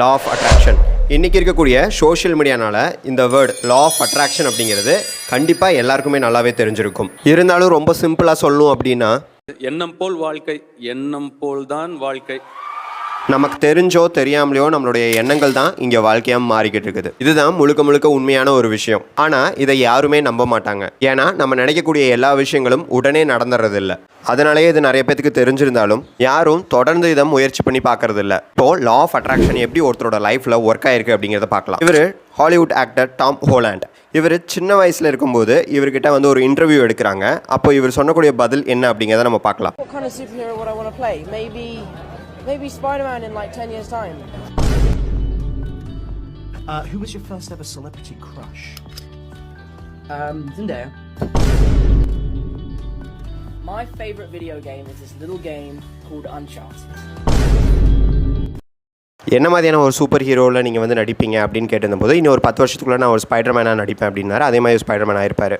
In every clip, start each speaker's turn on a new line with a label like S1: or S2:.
S1: Law of attraction இன்றைக்கி இருக்கக்கூடிய social மீடியானால இந்த வேர்ட் லா ஆஃப் அட்ராக்ஷன் அப்படிங்கிறது கண்டிப்பாக எல்லாருக்குமே நல்லாவே தெரிஞ்சிருக்கும். இருந்தாலும் ரொம்ப சிம்பிளாக சொல்லணும் அப்படின்னா
S2: எண்ணம் போல் வாழ்க்கை எண்ணம் போல்தான் வாழ்க்கை.
S1: நமக்கு தெரிஞ்சோ தெரியாமலையோ நம்மளுடைய எண்ணங்கள் தான் இங்கே வாழ்க்கையாக மாறிக்கிட்டு இருக்குது. இதுதான் முழுக்க முழுக்க உண்மையான ஒரு விஷயம். ஆனால் இதை யாருமே நம்ப மாட்டாங்க. ஏன்னா நம்ம நினைக்கக்கூடிய எல்லா விஷயங்களும் உடனே நடந்துறது இல்ல அதனாலேயே இது நிறைய பேத்துக்கு தெரிஞ்சிருந்தாலும் யாரும் தொடர்ந்து இதை முயற்சி பண்ணி பார்க்கறது இல்ல இப்போ லா ஆஃப் அட்ராக்ஷன் எப்படி ஒருத்தரோட லைஃப்ல ஒர்க் ஆயிருக்கு அப்படிங்கிறத பார்க்கலாம் இவர் ஹாலிவுட் ஆக்டர் டாம் ஹோலாண்ட் இவர் சின்ன வயசுல இருக்கும்போது இவர்கிட்ட வந்து ஒரு இன்டர்வியூ எடுக்கிறாங்க அப்போ இவர் சொன்னக்கூடிய பதில் என்ன அப்படிங்கிறத நம்ம பார்க்கலாம்
S3: What kind of superhero would I want to play? Maybe, maybe Spider-Man in like ten years' time.
S4: Uh, who was your first ever celebrity crush?
S3: Um, Zendaya. My favorite video game is this little game called Uncharted.
S1: என்ன மாதிரியான ஒரு super ஹீரோவில் நீங்கள் வந்து நடிப்பீங்க அப்படின்னு கேட்டிருந்தபோது இன்னும் ஒரு பத்து வருஷத்துக்குள்ள நான் ஒரு ஸ்பைடர்மேனாக நடிப்பேன் அப்படின்னாரு. அதே மாதிரி ஸ்பைடர்மேன் ஆயிருப்பார்.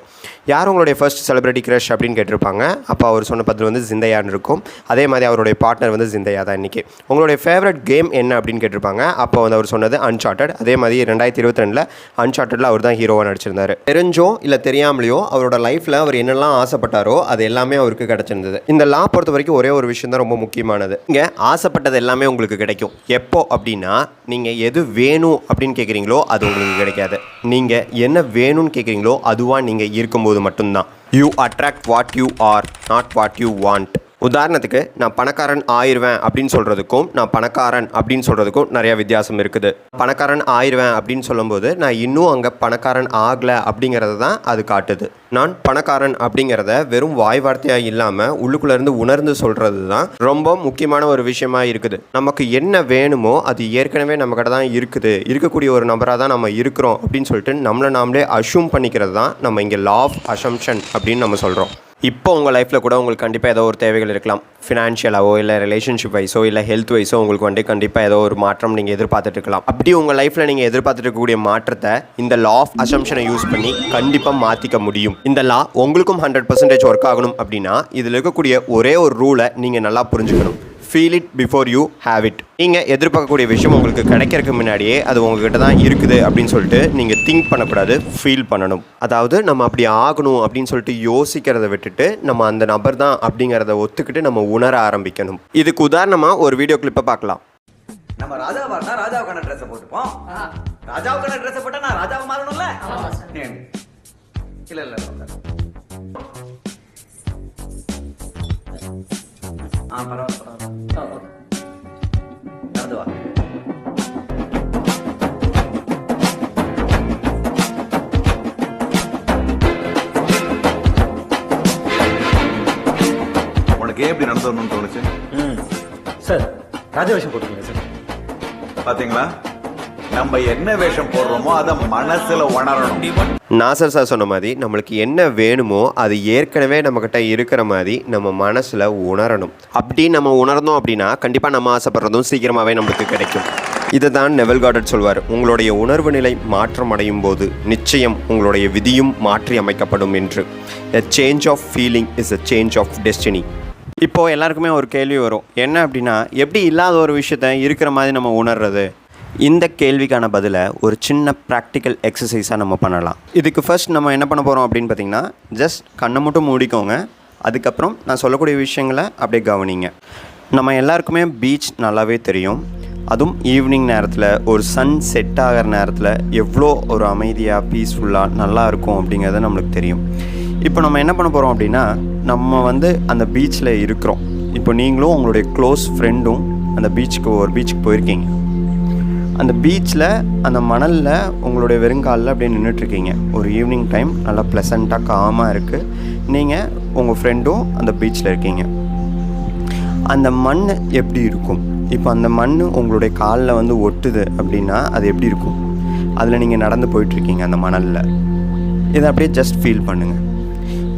S1: யார் உங்களுடைய ஃபர்ஸ்ட் செலிபிரிட்டி க்ரஷ் அப்படின்னு கேட்டிருப்பாங்க? அப்போ அவர் சொன்ன பதில் வந்து ஜிந்தையான்னு இருக்கும். அதே மாதிரி அவருடைய பார்ட்னர் வந்து ஜிந்தையா தான் இன்றைக்கி உங்களுடைய ஃபேவரட் கேம் என்ன அப்படின்னு கேட்டிருப்பாங்க? அப்போ வந்து அவர் சொன்னது அன்சார்ட்டட் அதே மாதிரி ரெண்டாயிரத்தி இருபத்தி ரெண்டில் அன்சார்ட்டடில் அவர் தான் ஹீரோவாக நடிச்சிருந்தாரு. தெரிஞ்சோ இல்லை தெரியாமலையோ அவரோட லைஃப்பில் அவர் என்னெல்லாம் ஆசைப்பட்டாரோ அது எல்லாமே அவருக்கு கிடச்சிருந்தது. இந்த லா பொறுத்த வரைக்கும் ஒரே ஒரு விஷயம் தான் ரொம்ப முக்கியமானது. இங்கே ஆசைப்பட்டது எல்லாமே உங்களுக்கு கிடைக்கும். எப்போ அப்படின்னா நீங்கள் எது வேணும் அப்படின்னு கேட்குறீங்களோ அது உங்களுக்கு கிடைக்காது. நீங்கள் என்ன வேணும்னு கேட்குறீங்களோ அதுவாக நீங்கள் இருக்கும்போது மட்டும்தான். You attract what you are not what you want உதாரணத்துக்கு நான் பணக்காரன் ஆயிடுவேன் அப்படின்னு சொல்கிறதுக்கும் நான் பணக்காரன் அப்படின்னு சொல்கிறதுக்கும் நிறையா வித்தியாசம் இருக்குது. பணக்காரன் ஆயிடுவேன் அப்படின்னு சொல்லும்போது நான் இன்னும் அங்கே பணக்காரன் ஆகலை அப்படிங்கிறத தான் அது காட்டுது. நான் பணக்காரன் அப்படிங்கிறத வெறும் வாய் வார்த்தையாக இல்லாமல் உள்ளுக்குள்ளேருந்து உணர்ந்து சொல்கிறது தான் ரொம்ப முக்கியமான ஒரு விஷயமா இருக்குது. நமக்கு என்ன வேணுமோ அது ஏற்கனவே நம்மக்கிட்ட தான் இருக்குது. இருக்கக்கூடிய ஒரு நபராக தான் நம்ம இருக்கிறோம் அப்படின்னு சொல்லிட்டு நம்மளை நாமளே அஷ்யூம் பண்ணிக்கிறது தான் நம்ம இங்கே லா ஆஃப் அசம்ஷன் அப்படின்னு நம்ம சொல்கிறோம் இப்போ உங்கள் லைஃப்பில் கூட உங்களுக்கு கண்டிப்பாக ஏதோ ஒரு தேவைகள் இருக்கலாம். ஃபினான்ஷியலாவோ இல்லை ரிலேஷன்ஷிப் வைஸோ இல்லை ஹெல்த் வைஸோ உங்களுக்கு வந்து கண்டிப்பாக ஏதோ ஒரு மாற்றம் நீங்கள் எதிர்பார்த்துட்டு இருக்கலாம். அப்படி உங்கள் லைஃப்பில் நீங்கள் எதிர்பார்த்துட்டு இருக்கக்கூடிய மாற்றத்தை இந்த லா ஆஃப் அசம்ஷனை யூஸ் பண்ணி கண்டிப்பாக மாற்றிக்க முடியும். இந்த லா உங்களுக்கும் ஹண்ட்ரட் பர்சன்டேஜ் ஒர்க் ஆகணும் அப்படின்னா இதில் இருக்கக்கூடிய ஒரே ஒரு ரூலை நீங்கள் நல்லா புரிஞ்சுக்கணும். Feel it before you have it நீங்கள் எதிர்பார்க்கக்கூடிய விஷயம் உங்களுக்கு கிடைக்கிறதுக்கு முன்னாடியே அது உங்ககிட்ட தான் இருக்குது அப்படின்னு சொல்லிட்டு நீங்கள் திங்க் பண்ணக்கூடாது ஃபீல் பண்ணணும். அதாவது நம்ம அப்படி ஆகணும் அப்படின்னு சொல்லிட்டு யோசிக்கிறத விட்டுட்டு நம்ம அந்த நபர் தான் அப்படிங்கிறத ஒத்துக்கிட்டு நம்ம உணர ஆரம்பிக்கணும். இதுக்கு உதாரணமாக ஒரு வீடியோ கிளிப்பை பார்க்கலாம்.
S5: நம்ம ராஜாவா இருந்தா ராஜாவுக்கான ட்ரெஸ் போட்டுப்போம். ராஜாவுக்கான ட்ரெஸ் போட்டா நான் ராஜாவை மாறணும்ல? இல்ல இல்ல. ஆ பரவாயில்ல. நடந்து வா
S6: உனக்கு ஏன் இப்படி நடந்து வரணும்னு தோணுச்சு
S7: சார் ராஜவேஷம் போட்டுக்கோங்க சார்?
S6: பாத்தீங்களா? நம்ம என்ன வேஷம் போடுறோமோ அதை மனசுல உணரணும்.
S1: நாசர் சார் சொன்ன மாதிரி நம்மளுக்கு என்ன வேணுமோ அது ஏற்கனவே நம்மக்கிட்ட இருக்கிற மாதிரி நம்ம மனசில் உணரணும். அப்படி நம்ம உணர்ந்தோம் அப்படின்னா கண்டிப்பாக நம்ம ஆசைப்படுறதும் சீக்கிரமாகவே நம்மளுக்கு கிடைக்கும். இதை தான் நெவல் கார்டட் சொல்வார் உங்களுடைய உணர்வு நிலை மாற்றம் அடையும் போது நிச்சயம் உங்களுடைய விதியும் மாற்றி அமைக்கப்படும் என்று. A change of feeling is a change of destiny இப்போது எல்லாருக்குமே ஒரு கேள்வி வரும் என்ன அப்படின்னா எப்படி இல்லாத ஒரு விஷயத்த இருக்கிற மாதிரி நம்ம உணர்றது? இந்த கேள்விக்கான பதிலை ஒரு சின்ன ப்ராக்டிக்கல் எக்ஸசைஸாக நம்ம பண்ணலாம். இதுக்கு ஃபர்ஸ்ட் நம்ம என்ன பண்ண போகிறோம் அப்படின்னு பார்த்தீங்கன்னா ஜஸ்ட் கண்ணை மட்டும் மூடிக்கோங்க. அதுக்கப்புறம் நான் சொல்லக்கூடிய விஷயங்களை அப்படியே கவனிங்க. நம்ம எல்லாருக்குமே பீச் நல்லாவே தெரியும். அதுவும் ஈவினிங் நேரத்தில் ஒரு சன் செட் ஆகிற நேரத்தில் எவ்வளோ ஒரு அமைதியாக பீஸ்ஃபுல்லாக நல்லா இருக்கும் அப்படிங்கிறது நம்மளுக்கு தெரியும். இப்போ நம்ம என்ன பண்ண போகிறோம் அப்படின்னா நம்ம வந்து அந்த பீச்சில் இருக்கிறோம். இப்போ நீங்களும் உங்களுடைய க்ளோஸ் ஃப்ரெண்டும் அந்த பீச்சுக்கு ஒரு பீச்சுக்கு போயிருக்கீங்க. அந்த பீச்சில் அந்த மணலில் உங்களுடைய வெறுங்காலில் அப்படியே நின்றுட்டுருக்கீங்க ஒரு ஈவினிங் டைம் நல்லா ப்ளசண்ட்டாக காமாக இருக்குது நீங்கள் உங்கள் ஃப்ரெண்டும் அந்த பீச்சில் இருக்கீங்க. அந்த மண் எப்படி இருக்கும்? இப்போ அந்த மண் உங்களுடைய காலில் வந்து ஒட்டுது அப்படின்னா அது எப்படி இருக்கும்? அதில் நீங்கள் நடந்து போயிட்டுருக்கீங்க அந்த மணலில். இதை அப்படியே ஜஸ்ட் ஃபீல் பண்ணுங்கள்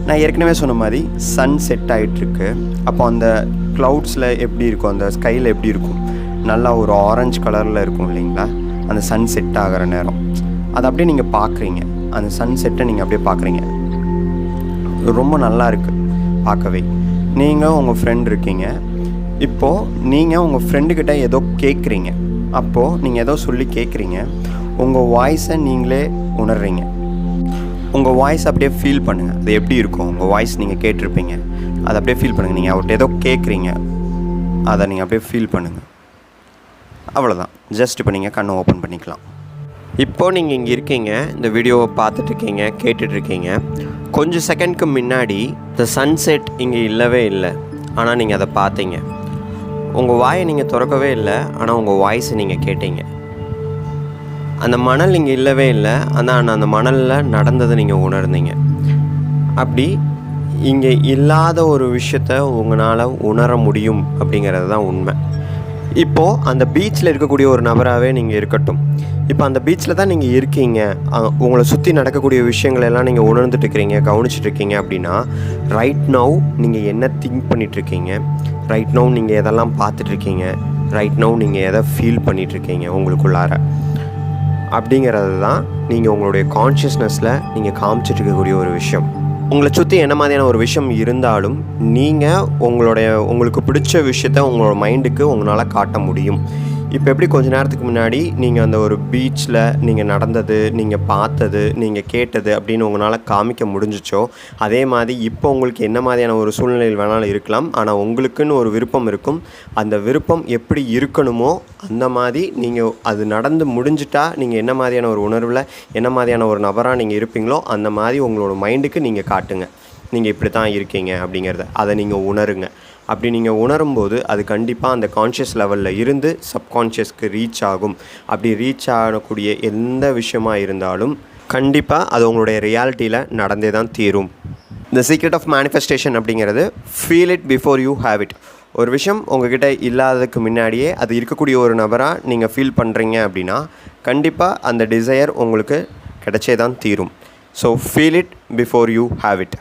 S1: நான் ஏற்கனவே சொன்ன மாதிரி சன் செட் ஆகிட்டுருக்கு அப்போ அந்த க்ளவுட்ஸில் எப்படி இருக்கும்? அந்த ஸ்கையில் எப்படி இருக்கும்? நல்லா ஒரு ஆரஞ்சு கலரில் இருக்கும் இல்லைங்களா? அந்த சன் செட் ஆகிற நேரம். அதை அப்படியே நீங்கள் பார்க்குறீங்க. அந்த சன் செட்டை நீங்கள் அப்படியே பார்க்குறீங்க. ரொம்ப நல்லா இருக்குது பார்க்கவே. நீங்கள் உங்கள் ஃப்ரெண்ட் இருக்கீங்க. இப்போது நீங்கள் உங்கள் ஃப்ரெண்டுக்கிட்ட ஏதோ கேட்குறீங்க. அப்போது நீங்கள் ஏதோ சொல்லி கேட்குறீங்க. உங்கள் வாய்ஸை நீங்களே உணர்றீங்க. உங்கள் வாய்ஸ் அப்படியே ஃபீல் பண்ணுங்கள் அது எப்படி இருக்கும்? உங்கள் வாய்ஸ் நீங்கள் கேட்டிருப்பீங்க. அதை அப்படியே ஃபீல் பண்ணுங்கள் நீங்கள் அவர்கிட்ட ஏதோ கேட்குறீங்க. அதை நீங்கள் அப்படியே ஃபீல் பண்ணுங்கள் அவ்வளோதான் ஜஸ்ட் இப்போ நீங்கள் கண்ணை ஓப்பன் பண்ணிக்கலாம். இப்போது நீங்கள் இங்கே இருக்கீங்க இந்த வீடியோவை பார்த்துட்ருக்கீங்க கேட்டுட்ருக்கீங்க கொஞ்சம் செகண்ட்க்கு முன்னாடி இந்த சன்செட் இங்கே இல்லவே இல்லை. ஆனால் நீங்கள் அதை பார்த்தீங்க. உங்கள் வாயை நீங்கள் திறக்கவே இல்லை ஆனால் உங்கள் வாய்ஸை நீங்கள் கேட்டீங்க. அந்த மணல் இங்கே இல்லவே இல்லை ஆனால் அந்த மணலில் நடந்ததை நீங்கள் உணர்ந்தீங்க. அப்படி இங்கே இல்லாத ஒரு விஷயத்த உங்களால் உணர முடியும் அப்படிங்கிறது தான் உண்மை. இப்போது அந்த பீச்சில் இருக்கக்கூடிய ஒரு நபராகவே நீங்கள் இருக்கட்டும். இப்போ அந்த பீச்சில் தான் நீங்கள் இருக்கீங்க. உங்களை சுற்றி நடக்கக்கூடிய விஷயங்கள் எல்லாம் நீங்கள் உணர்ந்துட்டு இருக்கிறீங்க கவனிச்சிட்டு இருக்கீங்க அப்படின்னா ரைட் நவ் நீங்கள் என்ன திங்க் பண்ணிகிட்ருக்கீங்க ரைட் நவ் நீங்கள் எதெல்லாம் பார்த்துட்ருக்கீங்க ரைட் நவ் நீங்கள் எதை ஃபீல் பண்ணிகிட்ருக்கீங்க உங்களுக்குள்ளார? அப்படிங்கிறது தான் நீங்கள் உங்களுடைய கான்ஷியஸ்னஸில் நீங்கள் காமிச்சிட்டு இருக்கக்கூடிய ஒரு விஷயம். உங்களை சுற்றி என்ன மாதிரியான ஒரு விஷயம் இருந்தாலும் நீங்கள் உங்களுடைய உங்களுக்கு பிடிச்ச விஷயத்த உங்களோட மைண்டுக்கு உங்களால் காட்ட முடியும். இப்போ எப்படி கொஞ்ச நேரத்துக்கு முன்னாடி நீங்கள் அந்த ஒரு பீச்சில் நீங்கள் நடந்தது நீங்கள் பார்த்தது நீங்கள் கேட்டது அப்படின்னு உங்களால் காமிக்க முடிஞ்சிச்சோ? அதே மாதிரி இப்போ உங்களுக்கு என்ன மாதிரியான ஒரு சூழ்நிலையில் வேணாலும் இருக்கலாம். ஆனால் உங்களுக்குன்னு ஒரு விருப்பம் இருக்கும். அந்த விருப்பம் எப்படி இருக்கணுமோ அந்த மாதிரி நீங்கள் அது நடந்து முடிஞ்சிட்டா நீங்கள் என்ன மாதிரியான ஒரு உணர்வில் என்ன மாதிரியான ஒரு நபராக நீங்கள் இருப்பீங்களோ அந்த மாதிரி உங்களோட மைண்டுக்கு நீங்கள் காட்டுங்க. நீங்கள் இப்படி தான் இருக்கீங்க அப்படிங்கிறத அதை நீங்கள் உணருங்க. அப்படி நீங்கள் உணரும்போது அது கண்டிப்பாக அந்த கான்ஷியஸ் லெவலில் இருந்து சப்கான்ஷியஸ்க்கு ரீச் ஆகும். அப்படி ரீச் ஆகக்கூடிய எந்த விஷயமாக இருந்தாலும் கண்டிப்பாக அது உங்களுடைய ரியாலிட்டியில் நடந்தே தான் தீரும். இந்த சீக்ரெட் ஆஃப் மேனிஃபெஸ்டேஷன் அப்படிங்கிறது feel it before you have it ஒரு விஷயம் உங்ககிட்ட இல்லாததுக்கு முன்னாடியே அது இருக்கக்கூடிய ஒரு நபராக நீங்கள் ஃபீல் பண்ணுறீங்க அப்படின்னா கண்டிப்பாக அந்த டிசையர் உங்களுக்கு கிடைச்சே தான் தீரும். So feel it before you have it